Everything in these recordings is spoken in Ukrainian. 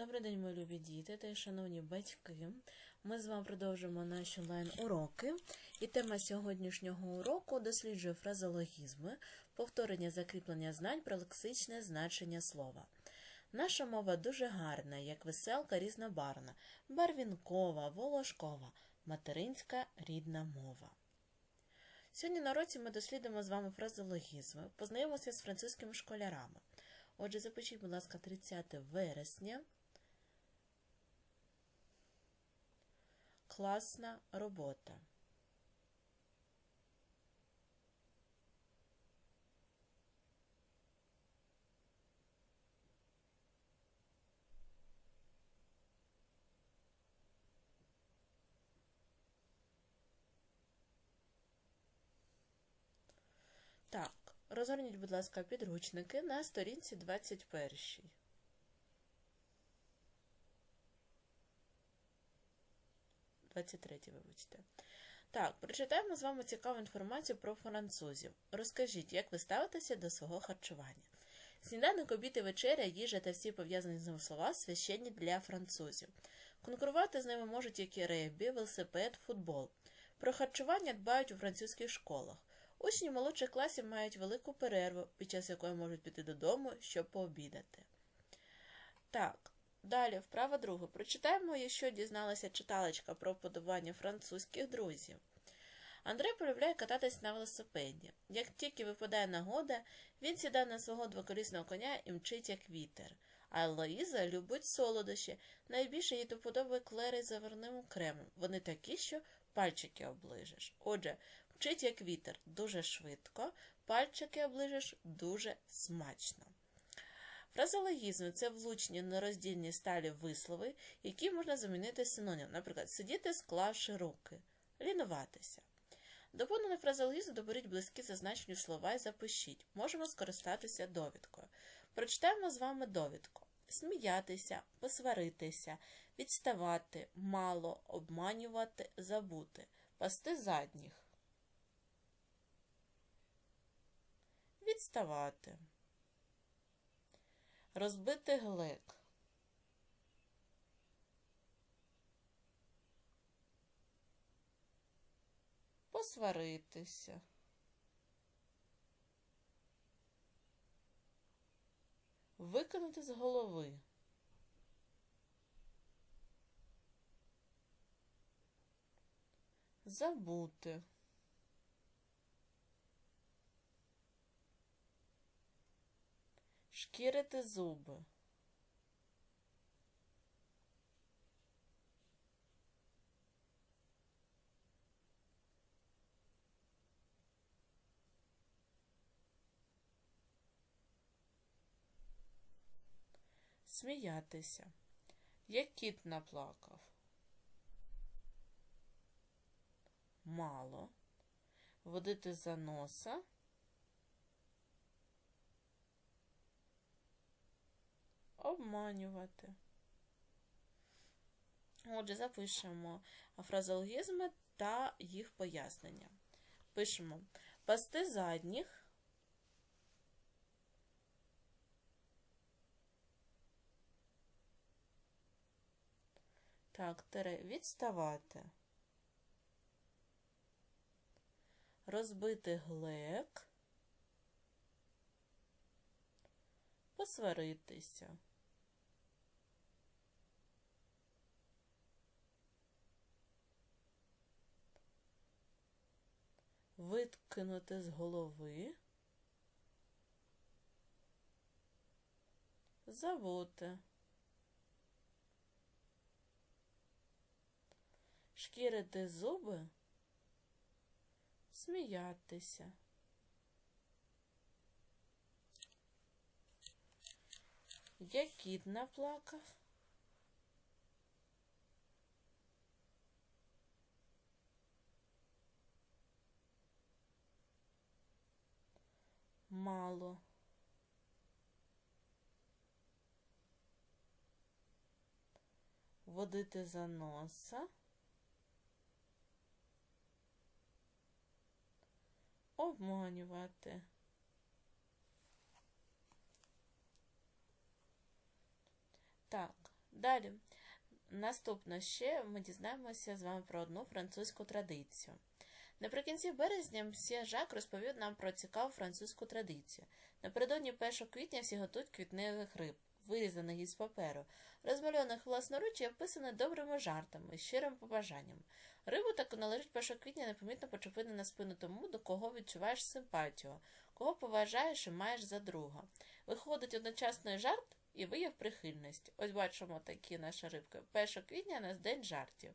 Добрий день, мої любі діти та шановні батьки. Ми з вами продовжуємо наші онлайн-уроки. І тема сьогоднішнього уроку досліджує фразологізми, повторення закріплення знань про лексичне значення слова. Наша мова дуже гарна, як веселка різнобарна, барвінкова, волошкова, материнська рідна мова. Сьогодні на уроці ми дослідимо з вами фразологізми, познайомимося з французькими школярами. Отже, запишіть, будь ласка, 30 вересня. Класна робота. Так, розгорніть, будь ласка, підручники на сторінці 21. Двадцять третій, вибачте. Так, прочитаємо з вами цікаву інформацію про французів. Розкажіть, як ви ставитеся до свого харчування. Сніданок, обід і вечеря, їжа та всі пов'язані з ними слова священні для французів. Конкурувати з ними можуть як і регбі, велосипед, футбол. Про харчування дбають у французьких школах. Учні молодших класів мають велику перерву, під час якої можуть піти додому, щоб пообідати. Так, далі, вправа друга. Прочитаємо, що дізналася читалочка про подобання французьких друзів. Андрей полюбляє кататись на велосипеді. Як тільки випадає нагода, він сідає на свого двоколісного коня і мчить, як вітер. А Лоїза любить солодощі. Найбільше їй до подоби клери з заварним кремом. Вони такі, що пальчики оближеш. Отже, Вчить як вітер дуже швидко, пальчики оближеш дуже смачно. Фразологізми це влучні нероздільні сталі вислови, які можна замінити синонім, наприклад, сидіти, склавши руки, лінуватися. Доповнений фразологізм доберіть близькі зазначені слова і запишіть. Можемо скористатися довідкою. Прочитаємо з вами довідку: сміятися, посваритися, відставати, мало, обманювати, забути, пасти задніх. відставати, розбити глек, посваритися, викинути з голови. Забути. Шкірити зуби. Сміятися, як кіт наплакав. Мало. Водити за носа. Обманювати. Отже, запишемо фразологізми та їх пояснення. Пишемо пасти задніх. Так, тере відставати. Розбити глек. Посваритися. Викинути з голови, забути, шкірити зуби, сміятися. Як кіт наплакав. Мало. Водити за носа. Обманювати. Так, Далі. Наступно ще ми дізнаємося з вами про одну французьку традицію. Наприкінці березня мсьє Жак розповів нам про цікаву французьку традицію. Напередодні 1 квітня всі готують квітневих риб, вирізаних із паперу, розмальованих власноруч і описаних добрими жартами, щирим побажанням. Рибу таку належить 1 квітня непомітно почепити на спину тому, до кого відчуваєш симпатію, кого поважаєш і маєш за друга. Виходить одночасно жарт і вияв прихильності. Ось бачимо такі наші рибки. 1 квітня у нас день жартів.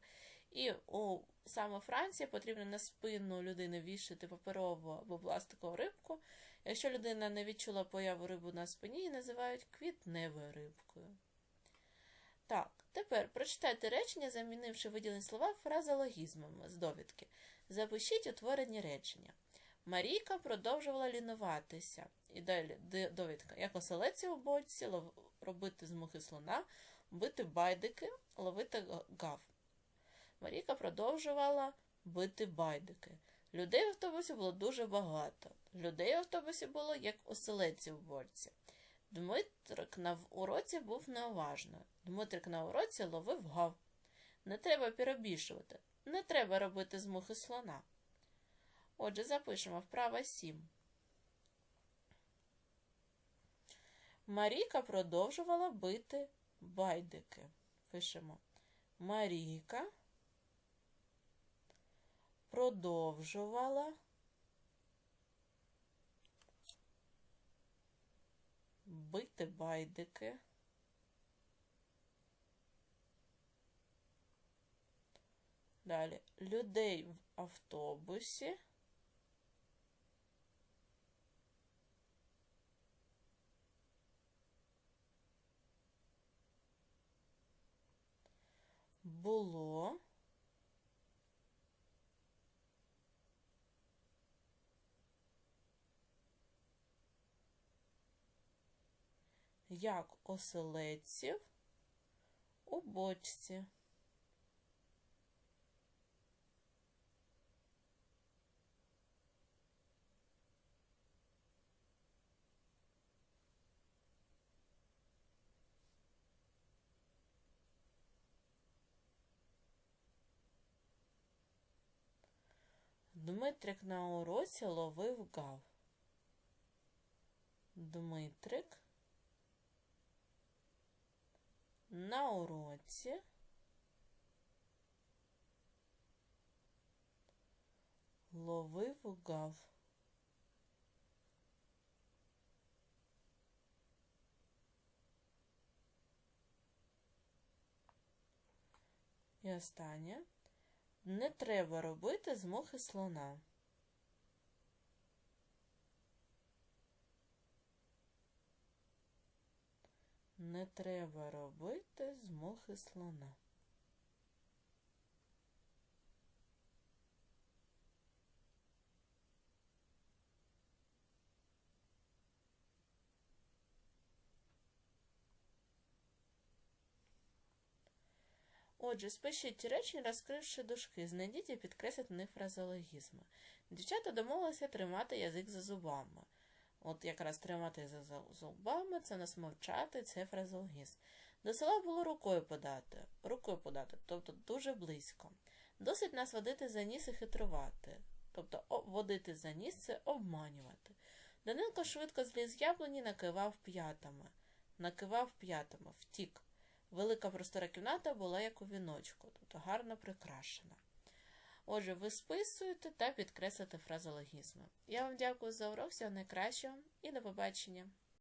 І у саме Франції потрібно на спину людини вішати паперову або пластикову рибку. Якщо людина не відчула появу рибу на спині, її називають квітневою рибкою. Так, тепер прочитайте речення, замінивши виділені слова фразологізмами з довідки. Запишіть утворені речення. Марійка продовжувала лінуватися. І далі довідка. Як оселеці у бочці, лов... робити з мухи слона, бити байдики, ловити гав. Марійка продовжувала бити байдики. Людей в автобусі було дуже багато. Людей в автобусі було, як оселеці в борці. Дмитрик на уроці був неуважно. Дмитрик на уроці ловив гав. Не треба перебільшувати. Не треба робити з мухи слона. Отже, запишемо вправа 7. Марійка продовжувала бити байдики. Пишемо Марійка продовжувала бити байдики. Далі людей в автобусі. Було як оселедців у бочці. Дмитрик на уроці ловив гав. Дмитрик на уроці ловив гав. І останнє. Не треба робити з мухи слона. Не треба робити з мухи слона. Отже, спишіть речення, розкривши дужки, знайдіть і підкресліть в них фразеологізми. Дівчата домовилися тримати язик за зубами. От якраз тримати за зубами, це нас мовчати, це фразеологізм. До села було рукою подати, рукою подати, тобто дуже близько. Досить нас водити за ніс і хитрувати. Тобто водити за ніс це обманювати. Данилко швидко зліз яблуні, накивав п'ятами. Накивав п'ятами, втік. Велика простора кімната була як у віночку, тобто гарно прикрашена. Отже, ви списуєте та підкреслите фразологізми. Я вам дякую за урок, всього найкращого і до побачення!